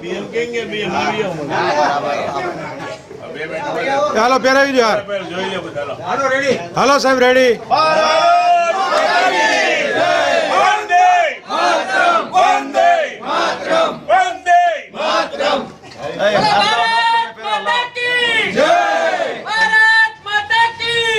BM કહેંગે BM આવી આવો ચાલો પહેરાવી દો યાર જોઈ લે બધા હાલો. સાહેબ રેડી વંદે માતરમ વંદે માતરમ વંદે માતરમ ભારત માતા કી જય ભારત માતા કી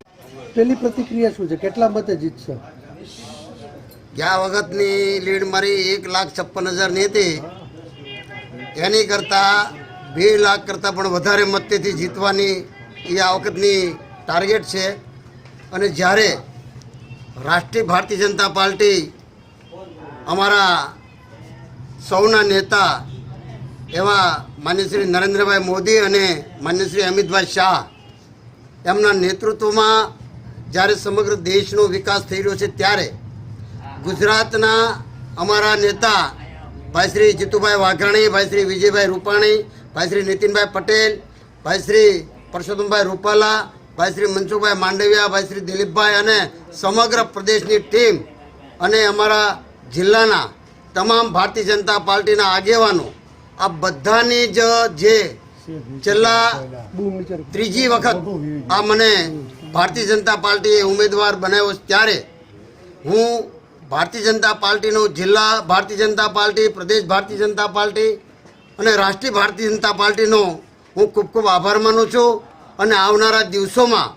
પેલી પ્રતિક્રિયા શું છે? કેટલા મતે જીતશે ગયા વખતની લીડ મારી એક લાખ છપ્પન હજારની હતી. એની કરતાં બે લાખ કરતાં પણ વધારે મતેથી જીતવાની એ આ વખતની ટાર્ગેટ છે. અને જ્યારે રાષ્ટ્રીય ભારતીય જનતા પાર્ટી અમારા સૌના નેતા એવા માન્ય શ્રી નરેન્દ્રભાઈ મોદી અને માન્ય શ્રી અમિતભાઈ શાહ એમના નેતૃત્વમાં જ્યારે સમગ્ર દેશનો વિકાસ થઈ રહ્યો છે ત્યારે ગુજરાતના અમારા નેતા ભાઈ શ્રી જીતુભાઈ વાઘાણી ભાઈ શ્રી વિજયભાઈ રૂપાણી ભાઈ શ્રી નીતિનભાઈ પટેલ ભાઈ શ્રી પરસોત્તમભાઈ રૂપાલા ભાઈ શ્રી મનસુખભાઈ માંડવિયા ભાઈ શ્રી દિલીપભાઈ અને સમગ્ર પ્રદેશની ટીમ અને અમારા જિલ્લાના તમામ ભારતીય જનતા પાર્ટીના આગેવાનો આ બધાની જ જે છેલ્લા ત્રીજી વખત આ મને ભારતીય જનતા પાર્ટીએ ઉમેદવાર બનાવ્યો ત્યારે હું ભારતીય જનતા પાર્ટીનો જિલ્લા ભારતીય જનતા પાર્ટી, પ્રદેશ ભારતીય જનતા પાર્ટી અને રાષ્ટ્રીય ભારતીય જનતા પાર્ટીનો હું ખૂબ ખૂબ આભાર માનું છું. અને આવનારા દિવસોમાં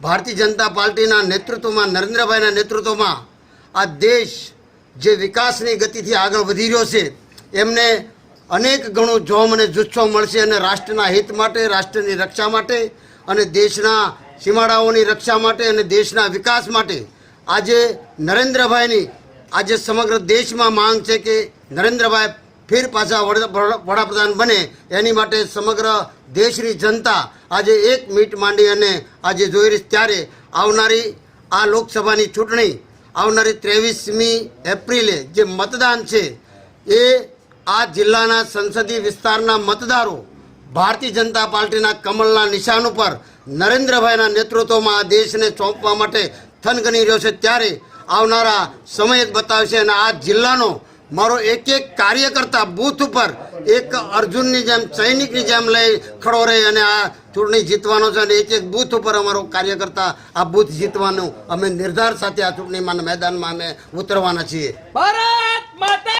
ભારતીય જનતા પાર્ટીના નેતૃત્વમાં, નરેન્દ્રભાઈના નેતૃત્વમાં આ દેશ જે વિકાસની ગતિથી આગળ વધી રહ્યો છે, એમને અનેક ગણું જોમ અને જુસ્સો મળશે અને રાષ્ટ્રના હિત માટે, રાષ્ટ્રની રક્ષા માટે અને દેશના સીમાડાઓની રક્ષા માટે અને દેશના વિકાસ માટે આજે નરેન્દ્રભાઈની આજે સમગ્ર દેશમાં માંગ છે કે નરેન્દ્રભાઈ ફેર પાછા વડા- વડા- વડાપ્રધાન બને એની માટે સમગ્ર દેશની જનતા આજે એક મીટ માંડી અને આજે જોઈ રહી. ત્યારે આવનારી આ લોકસભાની ચૂંટણી આવનારી ત્રેવીસમી એપ્રિલે જે મતદાન છે એ આ જિલ્લાના સંસદીય વિસ્તારના મતદારો ભારતીય જનતા પાર્ટીના કમલના નિશાન ઉપર નરેન્દ્રભાઈના નેતૃત્વમાં આ દેશને સોંપવા માટે થનગની રહ્યો છે ત્યારે આવનારા સમય જ બતાવશે અને આ જિલ્લાનો મારો એક એક કાર્યકર્તા બૂથ ઉપર એક અર્જુનની જેમ, સૈનિકની જેમ લઈ ખડો રહી અને આ ચૂંટણી જીતવાનો છે અને એક એક બૂથ ઉપર અમારો કાર્યકર્તા આ બૂથ જીતવાનું અમે નિર્ધાર સાથે આ ચૂંટણીમાં મેદાનમાં અમે ઉતરવાના છીએ. ભારત માતા